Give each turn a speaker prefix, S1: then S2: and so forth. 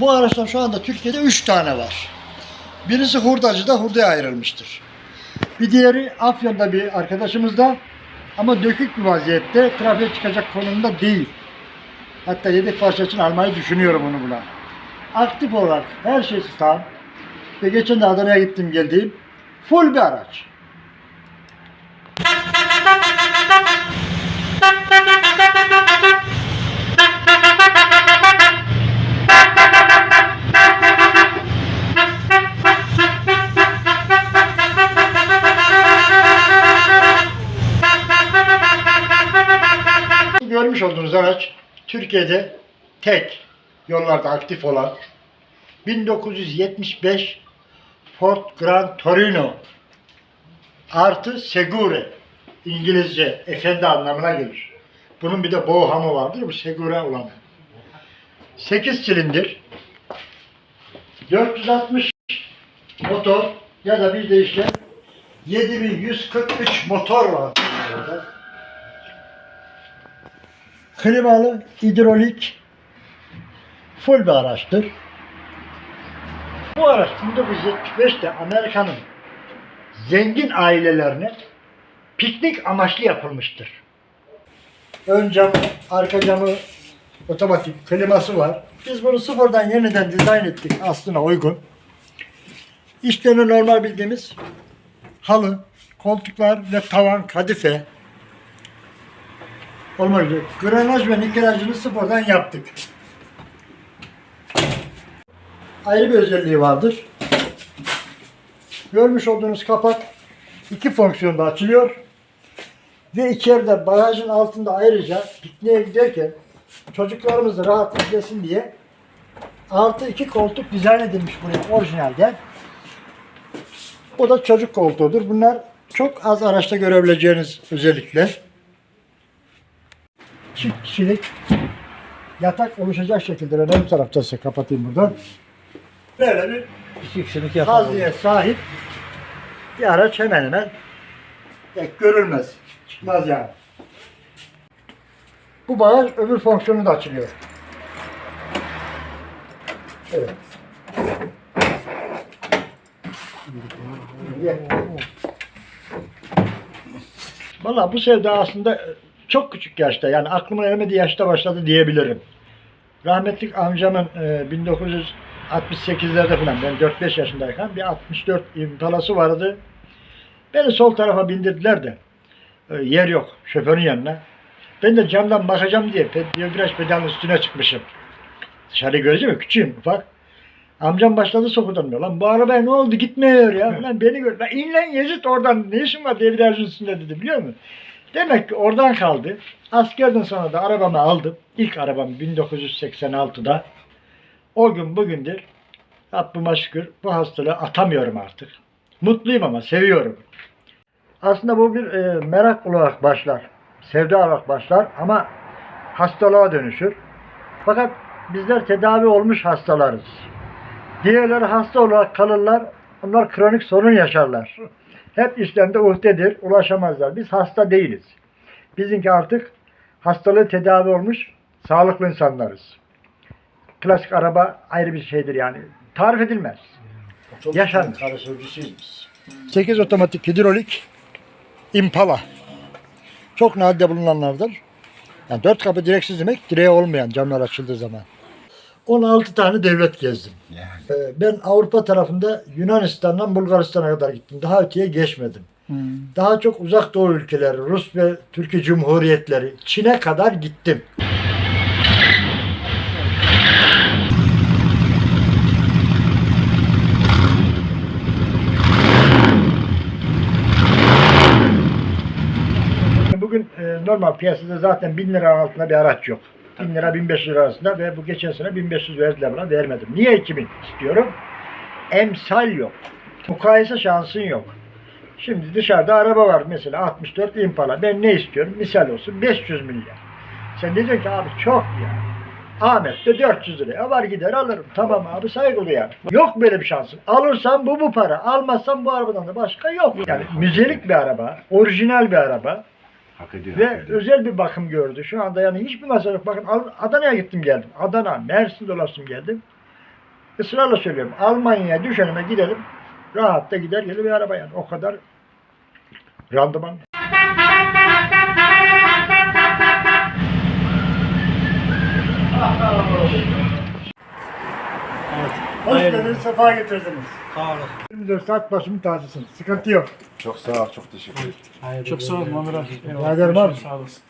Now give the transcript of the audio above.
S1: Bu araçlar şu anda Türkiye'de 3 tane var. Birisi hurdacıda hurdaya ayrılmıştır. Bir diğeri Afyon'da bir arkadaşımızda ama dökük bir vaziyette trafiğe çıkacak konumda değil. Hatta yedek parça için almayı düşünüyorum onu buna. Aktif olarak her şeysi tam. Ve geçen de Adana'ya gittim geldiğim full bir araç. Görmüş olduğunuz araç Türkiye'de tek yollarda aktif olan 1975 Ford Gran Torino artı Segure İngilizce efendi anlamına gelir. Bunun bir de boğhamı vardır bu Segure olanı. 8 silindir 460 motor ya da bir deyişle 7143 motor var. Klimalı, hidrolik, full bir araçtır. Bu araç 1975'te Amerika'nın zengin ailelerine piknik amaçlı yapılmıştır. Ön camı, arka camı otomatik kliması var. Biz bunu sıfırdan yeniden dizayn ettik aslına uygun. İşlerini normal bildiğimiz halı, koltuklar ve tavan kadife olmak üzere. Granaj ve nikelajını sıfırdan yaptık. Ayrı bir özelliği vardır. Görmüş olduğunuz kapak iki fonksiyonda açılıyor. Ve içeride bagajın altında ayrıca pikniğe giderken çocuklarımız rahat izlesin diye altı iki koltuk dizayn edilmiş buraya orijinalde. O da çocuk koltuğudur. Bunlar çok az araçta görebileceğiniz özellikler. Çift kişilik yatak oluşacak şekilde ben ön tarafta size kapatayım buradan. Böyle bir
S2: İki kişilik yatak.
S1: Sahip bir araç hemen hemen pek görülmez. Çıkmaz yani. Bu bagaj öbür fonksiyonu da açılıyor. Evet. Valla bu sevda aslında çok küçük yaşta yani aklıma gelmediği yaşta başladı diyebilirim. Rahmetlik amcamın e, 1968'lerde falan ben 4-5 yaşındayken bir 64 impalası vardı. Beni sol tarafa bindirdiler de e, yer yok şoförün yanına. Ben de camdan bakacağım diye viraj pedalın üstüne çıkmışım. Dışarı göreceğim ya küçüğüm ufak. Amcam başladı sokudan diyor. Lan bu arabaya ne oldu gitmiyor ya. Lan beni gör. Lan in lan Yezid oradan ne işin var virajın üstünde dedi biliyor musun? Demek ki oradan kaldı. Askerden sonra da arabamı aldım. İlk arabam 1986'da. O gün bugündür Rabbime şükür bu hastalığı atamıyorum artık. Mutluyum ama seviyorum. Aslında bu bir e, merak olarak başlar. Sevda olarak başlar ama hastalığa dönüşür. Fakat bizler tedavi olmuş hastalarız. Diğerleri hasta olarak kalırlar. Onlar kronik sorun yaşarlar. Hep işlerinde uhdedir, ulaşamazlar. Biz hasta değiliz. Bizimki artık hastalığı tedavi olmuş sağlıklı insanlarız. Klasik araba ayrı bir şeydir yani. Tarif edilmez. Yaşanmış. 8 otomatik hidrolik Impala. Çok nadide bulunanlardır. Yani 4 kapı direksiz demek direği olmayan camlar açıldığı zaman. 16 tane devlet gezdim. Ee, Ben Avrupa tarafında Yunanistan'dan Bulgaristan'a kadar gittim. Daha öteye geçmedim. Daha çok uzak doğu ülkeleri, Rus ve Türkiye Cumhuriyetleri, Çin'e kadar gittim. Bugün e, normal piyasada zaten 1000 lira altında bir araç yok. 1000 lira 1500 lira arasında ve bu geçen sene 1500 verdiler bana vermedim. Niye 2000 istiyorum? Emsal yok. Mukayese şansın yok. Şimdi dışarıda araba var mesela 64 Impala. Ben ne istiyorum? Misal olsun 500 milyar. Sen diyeceksin ki abi çok ya. Ahmet de 400 liraya var gider alırım. Tamam abi saygılı yani. Yok böyle bir şansın. Alırsan bu bu para. Almazsan bu arabadan da başka yok. Yani müzelik bir araba. Orijinal bir araba.
S2: Hak ediyor.
S1: Ve
S2: hak ediyor.
S1: özel bir bakım gördü. Şu anda yani hiçbir masraf. Bakın Adana'ya gittim geldim. Adana, Mersin dolaştım geldim. ısrarla söylüyorum. Almanya'ya düşenime gidelim. Rahat da gider gelir bir araba yani. O kadar randıman. Hoş geldiniz, sefa getirdiniz.
S2: Sağ olun.
S1: 24 saat başımın tacısınız. Sıkıntı yok.
S3: Çok sağ ol, çok teşekkür ederim.
S2: Çok sağ olun Muammer abi.
S1: Rica ederim abi.
S2: Sağ olasın.